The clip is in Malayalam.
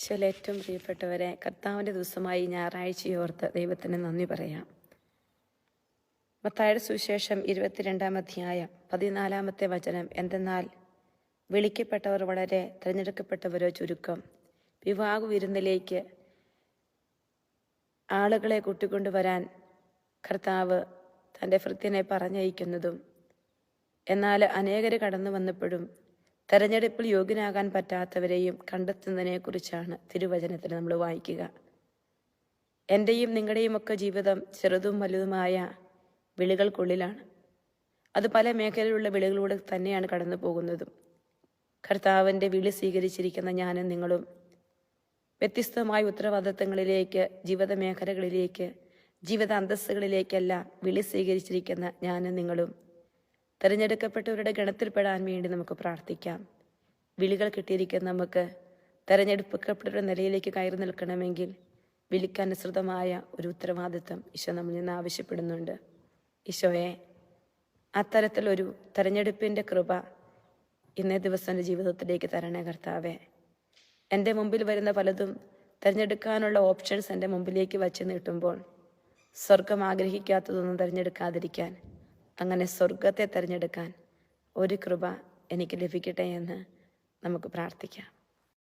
ഈശോയിൽ ഏറ്റവും പ്രിയപ്പെട്ടവരെ കർത്താവിന്റെ ദിവസമായി ഞായറാഴ്ചയോർത്ത് ദൈവത്തിന് നന്ദി പറയാം. മത്തായുടെ സുവിശേഷം ഇരുപത്തിരണ്ടാം അധ്യായം പതിനാലാമത്തെ വചനം എന്തെന്നാൽ വിളിക്കപ്പെട്ടവർ വളരെ തിരഞ്ഞെടുക്കപ്പെട്ടവരോ ചുരുക്കം. വിവാഹ വിരുന്നിലേക്ക് ആളുകളെ കൂട്ടിക്കൊണ്ടുവരാൻ കർത്താവ് തന്റെ ഭൃത്യനെ പറഞ്ഞയക്കുന്നതും എന്നാൽ അനേകർ കടന്നു വന്നപ്പോഴും തെരഞ്ഞെടുപ്പിൽ യോഗ്യനാകാൻ പറ്റാത്തവരെയും കണ്ടെത്തുന്നതിനെക്കുറിച്ചാണ് തിരുവചനത്തിൽ നമ്മൾ വായിക്കുക. എന്റെയും നിങ്ങളുടെയും ഒക്കെ ജീവിതം ചെറുതും വലുതുമായ വിളികൾക്കുള്ളിലാണ്. അത് പല മേഖലയിലുള്ള വിളികളിലൂടെ തന്നെയാണ് കടന്നു പോകുന്നതും. കർത്താവിന്റെ വിളി സ്വീകരിച്ചിരിക്കുന്ന ഞാനും നിങ്ങളും വ്യത്യസ്തമായ ഉത്തരവാദിത്തങ്ങളിലേക്ക് ജീവിത മേഖലകളിലേക്ക് ജീവിത അന്തസ്സുകളിലേക്കെല്ലാം വിളി സ്വീകരിച്ചിരിക്കുന്ന ഞാനും നിങ്ങളും തിരഞ്ഞെടുക്കപ്പെട്ടവരുടെ ഗണത്തിൽപ്പെടാൻ വേണ്ടി നമുക്ക് പ്രാർത്ഥിക്കാം. വിളികൾ കിട്ടിയിരിക്കുന്ന നമുക്ക് തെരഞ്ഞെടുപ്പിക്കപ്പെട്ടവരുടെ നിലയിലേക്ക് കയറി നിൽക്കണമെങ്കിൽ വിളിക്കനുസൃതമായ ഒരു ഉത്തരവാദിത്വം ഈശോ നമ്മിൽ നിന്ന് ആവശ്യപ്പെടുന്നുണ്ട്. ഈശോയെ അത്തരത്തിലൊരു തെരഞ്ഞെടുപ്പിന്റെ കൃപ ഇന്നേ ദിവസം എന്റെ ജീവിതത്തിലേക്ക് തരണേ കർത്താവേ. എന്റെ മുമ്പിൽ വരുന്ന പലതും തിരഞ്ഞെടുക്കാനുള്ള ഓപ്ഷൻസ് എന്റെ മുമ്പിലേക്ക് വച്ച് നീട്ടുമ്പോൾ സ്വർഗം ആഗ്രഹിക്കാത്തതൊന്നും തിരഞ്ഞെടുക്കാതിരിക്കാൻ അങ്ങനെ സ്വർഗത്തെ തിരഞ്ഞെടുക്കാൻ ഒരു കൃപ എനിക്ക് ലഭിക്കട്ടെ എന്ന് നമുക്ക് പ്രാർത്ഥിക്കാം.